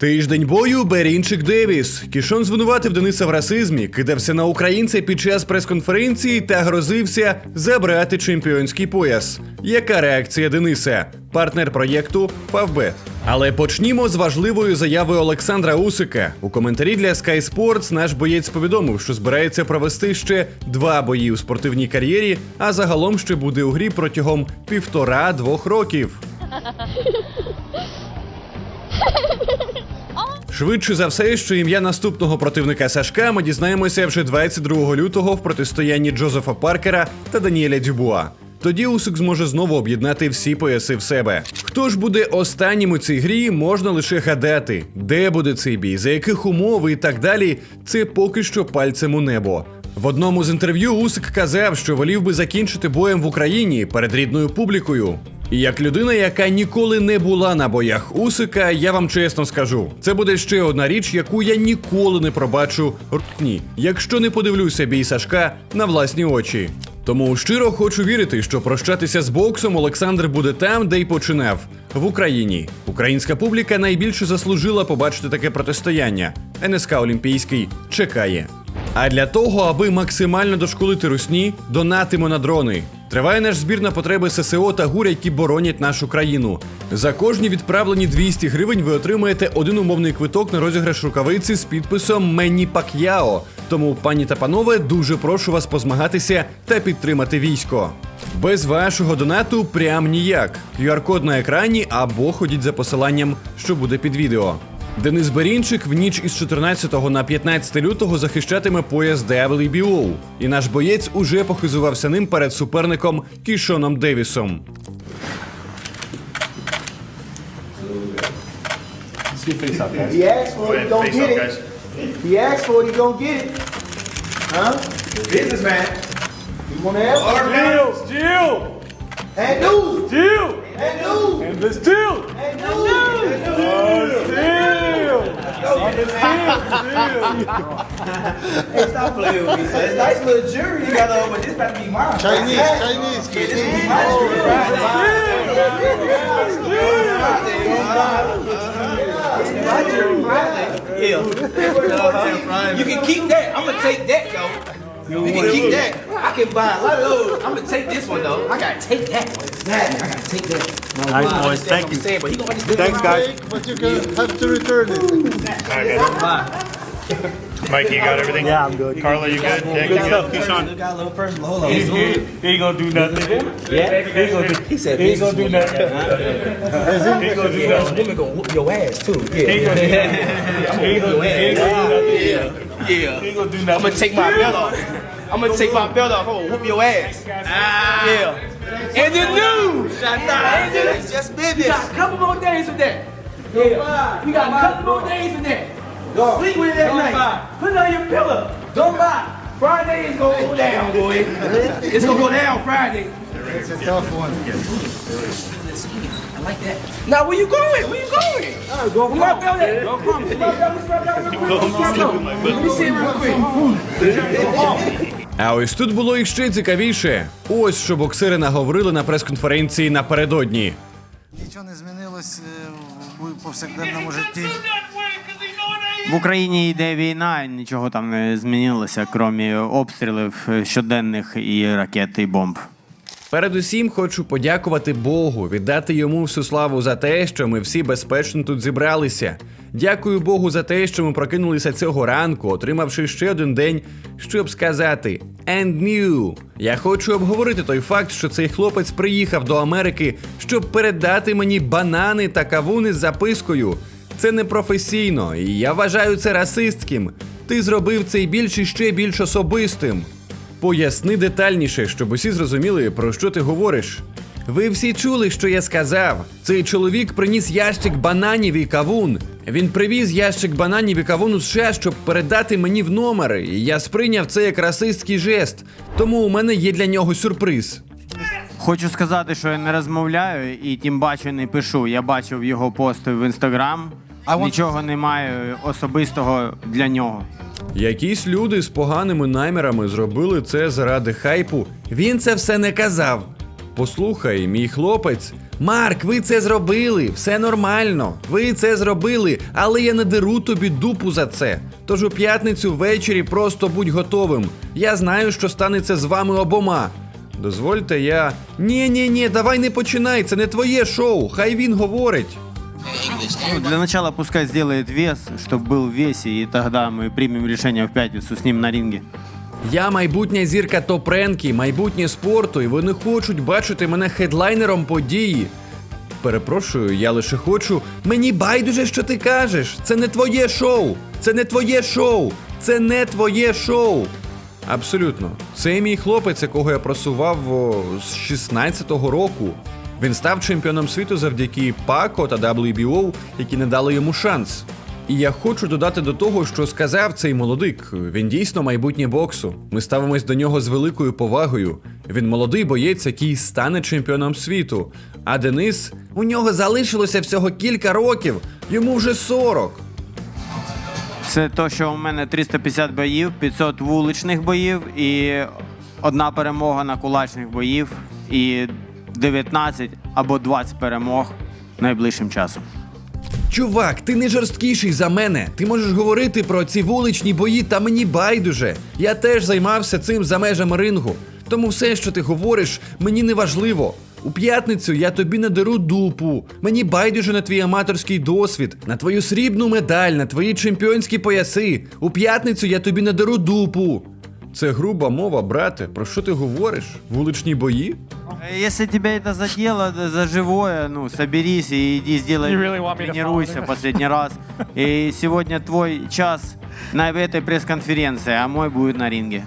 Тиждень бою Берінчик Девіс. Кішон звинуватив Дениса в расизмі, кидався на українця під час прес-конференції та грозився забрати чемпіонський пояс. Яка реакція Дениса? Партнер проєкту Фавбет. Але почнімо з важливої заяви Олександра Усика. У коментарі для Sky Sports наш боєць повідомив, що збирається провести ще два бої у спортивній кар'єрі, а загалом ще буде у грі протягом півтора-двох років. Швидше за все, що ім'я наступного противника Сашка ми дізнаємося вже 22 лютого в протистоянні Джозефа Паркера та Даніеля Дюбуа. Тоді Усик зможе знову об'єднати всі пояси в себе. Хто ж буде останнім у цій грі, можна лише гадати, де буде цей бій, за яких умов і так далі. Це поки що пальцем у небо. В одному з інтерв'ю Усик казав, що волів би закінчити боєм в Україні перед рідною публікою. Як людина, яка ніколи не була на боях Усика, я вам чесно скажу, це буде ще одна річ, яку я ніколи не пробачу ртні, якщо не подивлюся бій Сашка на власні очі. Тому щиро хочу вірити, що прощатися з боксом Олександр буде там, де й починав в Україні. Українська публіка найбільше заслужила побачити таке протистояння. НСК Олімпійський чекає. А для того, аби максимально дошколити русні, донатимо на дрони. Триває наш збір на потреби ССО та ГУР, які боронять нашу країну. За кожні відправлені 200 гривень ви отримаєте один умовний квиток на розіграш рукавиці з підписом Менні Пак'яо. Тому, пані та панове, дуже прошу вас позмагатися та підтримати військо. Без вашого донату прям ніяк. QR-код на екрані або ходіть за посиланням, що буде під відео. Денис Берінчик в ніч із 14 на 15 лютого захищатиме пояс WBO. І наш боєць уже похизувався ним перед суперником Кішоном Девісом. If Hey, stop playing with me, son. It's nice little jury you got on, but this about to be mine. Chinese, Chinese, Yeah, this is my jury. My Friday. Yeah. You can keep that. I'm gonna take that though. You can keep that. I can buy a lot of those. I'm gonna take this one though. I gotta take that one. Exactly. I gotta take that. No, Nice, I boys. understand Thank what you. I'm saying, but he gonna understand Thanks, my- guys. but you can have to return it. Bye. Mike, you got everything? Yeah, I'm good. Carla, you good? Nick, Good you stuff, good? Keyshawn. Got a little first. Hold on. He, he, he ain't gonna do nothing. Yeah. He ain't gonna do, He said he ain't gonna do nothing. woman. He ain't gonna do Yeah, this nothing. woman gonna whoop your ass too. Yeah. He ain't gonna do I'm He gonna ain't gonna, your he ain't ass. gonna do nothing. Yeah. Yeah. He ain't gonna do I'm gonna take my belt off. I'm gonna take my belt off. I'm gonna whoop your ass. Ah. Yeah. And the news. And the- It's just We business. got a couple more days of that. Yeah. We got a couple more days of that. Sleep with it at night. Put it on your pillow. Don't lie. Friday is gonna go down, boy. It's gonna go down Friday. It's a tough one. I like that. Now where you going? Where you going? Uh, go Where my belt at? Go come. Where my belt? Where's my belt? Where's my belt? Let me see it real quick. А ось тут було іще цікавіше. Ось що боксери наговорили на прес-конференції напередодні. Нічого не змінилось е, в повсякденному житті. В Україні йде війна, нічого там не змінилося, крім обстрілів щоденних і ракет і бомб. Передусім хочу подякувати Богу, віддати йому всю славу за те, що ми всі безпечно тут зібралися. Дякую Богу за те, що ми прокинулися цього ранку, отримавши ще один день, щоб сказати «And new». Я хочу обговорити той факт, що цей хлопець приїхав до Америки, щоб передати мені банани та кавуни з запискою. Це непрофесійно, і я вважаю це расистським. Ти зробив цей більш і ще більш особистим. Поясни детальніше, щоб усі зрозуміли, про що ти говориш. Ви всі чули, що я сказав. Цей чоловік приніс ящик бананів і кавун. Він привіз ящик бананів і кавун у США, щоб передати мені в номер, і я сприйняв це як расистський жест. Тому у мене є для нього сюрприз. Хочу сказати, що я не розмовляю і тим паче не пишу. Я бачив його пости в інстаграм. Нічого немає особистого для нього. Якісь люди з поганими намірами зробили це заради хайпу. Він це все не казав. Послухай, мій хлопець, Марк, ви це зробили, все нормально. Ви це зробили, але я не деру тобі дупу за це. Тож у п'ятницю ввечері просто будь готовим. Я знаю, що станеться з вами обома. Дозвольте, я. Ні, ні, ні, давай не починай, це не твоє шоу. Хай він говорить. Ну, для начала пускай сделает вес, чтобы был в весе, и тогда мы примем решение в пятницу с ним на ринге. Я майбутня зірка топ-ренки, майбутнє спорту, і вони хочуть бачити мене хедлайнером події. Перепрошую, я лише хочу. Мені байдуже, що ти кажеш. Це не твоє шоу. Це не твоє шоу. Це не твоє шоу. Абсолютно. Це мій хлопець, якого я просував о, з 16-го року. Він став чемпіоном світу завдяки Пако та WBO, які не дали йому шанс. І я хочу додати до того, що сказав цей молодик. Він дійсно майбутнє боксу. Ми ставимось до нього з великою повагою. Він молодий боєць, який стане чемпіоном світу. А Денис, у нього залишилося всього кілька років, йому вже 40. Це то, що у мене 350 боїв, 500 вуличних боїв і одна перемога на кулачних боїв і 19 або 20 перемог найближчим часом. Чувак, ти не жорсткіший за мене. Ти можеш говорити про ці вуличні бої, та мені байдуже. Я теж займався цим за межами рингу. Тому все, що ти говориш, мені не важливо. У п'ятницю я тобі не деру дупу. Мені байдуже на твій аматорський досвід, на твою срібну медаль, на твої чемпіонські пояси. У п'ятницю я тобі не деру дупу. Це груба мова, брате. Про що ти говориш? Вуличні бої? Э, Если тебя это задело да, за живое, ну, соберись и иди сделай, You really want me to тренируйся follow последний раз. И сегодня твой час на этой пресс-конференции, а мой будет на ринге.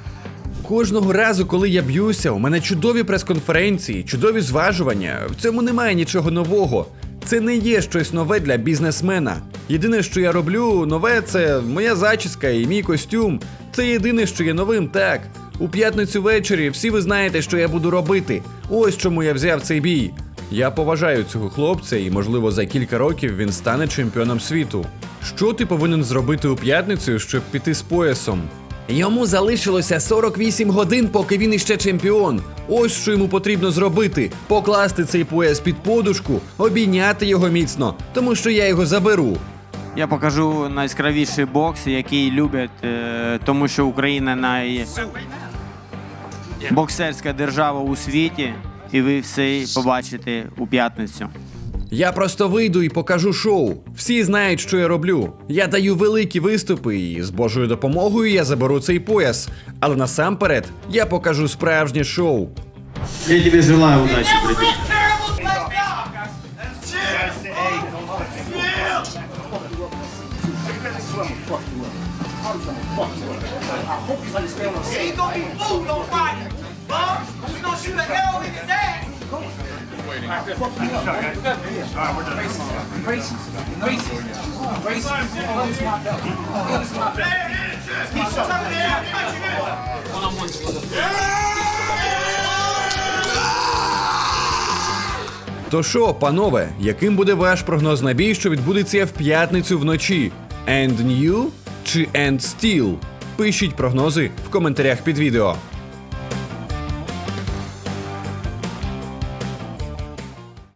Кожного разу, коли я б'юся, у мене чудові прес-конференції, чудові зважування. В цьому немає нічого нового. Це не є щось нове для бізнесмена. Єдине, що я роблю нове, це моя зачіска і мій костюм. Це єдине, що є новим, так. У п'ятницю ввечері всі ви знаєте, що я буду робити. Ось чому я взяв цей бій. Я поважаю цього хлопця, і можливо за кілька років він стане чемпіоном світу. Що ти повинен зробити у п'ятницю, щоб піти з поясом? Йому залишилося 48 годин, поки він іще чемпіон. Ось що йому потрібно зробити: покласти цей пояс під подушку, обійняти його міцно, тому що я його заберу. Я покажу найскравіший бокс, який люблять, е, тому що Україна най... боксерська держава у світі, і ви все побачите у п'ятницю. Я просто вийду і покажу шоу. Всі знають, що я роблю. Я даю великі виступи, і з Божою допомогою я заберу цей пояс. Але насамперед я покажу справжнє шоу. Я тобі желаю удачі. He ain't gonna be fooled on Friday. То що, панове, яким буде ваш прогноз на бій, що відбудеться в п'ятницю вночі? New чи End Steel? Пишіть прогнози в коментарях під відео.